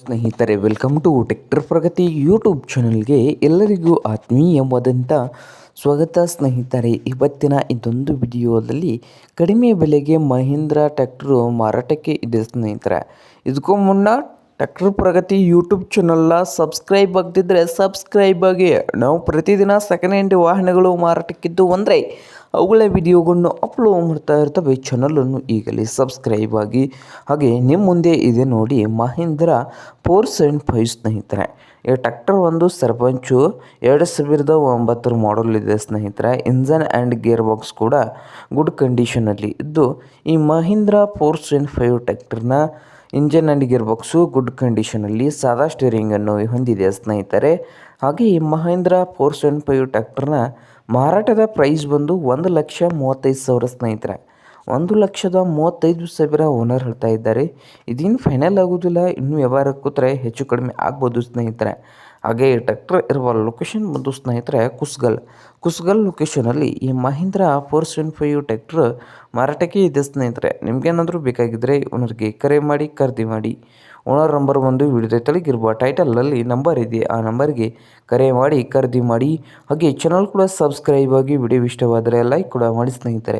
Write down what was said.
ಸ್ನೇಹಿತರೆ welcome to tractor Pragati YouTube ಚಾನಲ್ಗೆ ಎಲ್ಲರಿಗೂ ಆತ್ಮೀಯವಾದಂಥ ಸ್ವಾಗತ ಸ್ನೇಹಿತರೆ. ಇವತ್ತಿನ ಇದೊಂದು ವಿಡಿಯೋದಲ್ಲಿ ಕಡಿಮೆ ಬೆಲೆಗೆ ಮಹೀಂದ್ರಾ ಟ್ಯಾಕ್ಟ್ರು ಮಾರಾಟಕ್ಕೆ ಇದೆ ಸ್ನೇಹಿತರೆ. ಇದಕ್ಕೂ ಮುನ್ನ ಟ್ರ್ಯಾಕ್ಟರ್ ಪ್ರಗತಿ ಯೂಟ್ಯೂಬ್ ಚಾನಲ್ನ ಸಬ್ಸ್ಕ್ರೈಬ್ ಆಗದಿದ್ದರೆ ಸಬ್ಸ್ಕ್ರೈಬ್ ಆಗಿ. ನಾವು ಪ್ರತಿದಿನ ಸೆಕೆಂಡ್ ಹ್ಯಾಂಡ್ ವಾಹನಗಳು ಮಾರಾಟಕ್ಕಿದ್ದು ಅಂದರೆ ಅವುಗಳ ವಿಡಿಯೋಗಳನ್ನು ಅಪ್ಲೋಡ್ ಮಾಡ್ತಾ ಇರ್ತವೆ. ಚಾನಲನ್ನು ಈಗಲೇ ಸಬ್ಸ್ಕ್ರೈಬ್ ಆಗಿ. ಹಾಗೆ ನಿಮ್ಮ ಮುಂದೆ ಇದೆ ನೋಡಿ ಮಹೀಂದ್ರ ಫೋರ್ ಸೆವೆನ್ ಫೈವ್ ಸ್ನೇಹಿತರೆ. ಈ ಟ್ರ್ಯಾಕ್ಟರ್ ಒಂದು ಸರ್ಪಂಚು, ಎರಡು ಸಾವಿರದ ಒಂಬತ್ತರ ಮಾಡಲ್ ಇದೆ ಸ್ನೇಹಿತರೆ. ಇಂಜನ್ ಆ್ಯಂಡ್ ಗೇರ್ ಬಾಕ್ಸ್ ಕೂಡ ಗುಡ್ ಕಂಡೀಷನಲ್ಲಿ ಇದ್ದು, ಈ ಮಹೀಂದ್ರ ಫೋರ್ ಸೆವೆನ್ ಫೈವ್ ಟ್ರ್ಯಾಕ್ಟರ್ನ engine and gear box, good ಕಂಡೀಷನಲ್ಲಿ ಸಾದಾ ಸ್ಟೇರಿಂಗನ್ನು ಹೊಂದಿದೆ ಸ್ನೇಹಿತರೆ. ಹಾಗೆ ಈ ಮಹೇಂದ್ರ ಫೋರ್ ಸೆವೆನ್ ಫೈವ್ ಟ್ಯಾಕ್ಟರ್ನ ಮಾರಾಟದ ಪ್ರೈಸ್ ಬಂದು ಒಂದು ಲಕ್ಷ ಮೂವತ್ತೈದು ಸಾವಿರ ಸ್ನೇಹಿತರೆ. ಒಂದು ಲಕ್ಷದ ಮೂವತ್ತೈದು ಸಾವಿರ ಓನರ್ ಹೇಳ್ತಾ ಇದ್ದಾರೆ. ಇದೇನು ಫೈನಲ್ ಆಗೋದಿಲ್ಲ, ಇನ್ನೂ ವ್ಯವಹಾರ ಕೂತ್ರೆ ಹೆಚ್ಚು ಕಡಿಮೆ ಆಗ್ಬೋದು ಸ್ನೇಹಿತರೆ. ಹಾಗೆ ಟ್ರ್ಯಾಕ್ಟರ್ ಇರುವ ಲೊಕೇಶನ್ ಬಂದು ಸ್ನೇಹಿತರೆ ಕುಸ್ಗಲ್. ಕುಸ್ಗಲ್ ಲೊಕೇಶನಲ್ಲಿ ಈ Mahindra four seven five tractor ಮಾರಾಟಕ್ಕೆ ಇದೆ ಸ್ನೇಹಿತರೆ. ನಿಮಗೇನಾದರೂ ಬೇಕಾಗಿದ್ದರೆ ಓನರ್ಗೆ ಕರೆ ಮಾಡಿ, ಖರೀದಿ ಮಾಡಿ. ಓನರ್ ನಂಬರ್ ಒಂದು ವಿಡಿಯೋ ತಳಗಿರುವ ಟೈಟಲಲ್ಲಿ ನಂಬರ್ ಇದೆ. ಆ ನಂಬರ್ಗೆ ಕರೆ ಮಾಡಿ, ಖರೀದಿ ಮಾಡಿ. ಹಾಗೆ ಚಾನಲ್ ಕೂಡ ಸಬ್ಸ್ಕ್ರೈಬ್ ಆಗಿ ವಿಡಿಯೋ ಇಷ್ಟವಾದರೆ ಲೈಕ್ ಕೂಡ ಮಾಡಿ ಸ್ನೇಹಿತರೆ.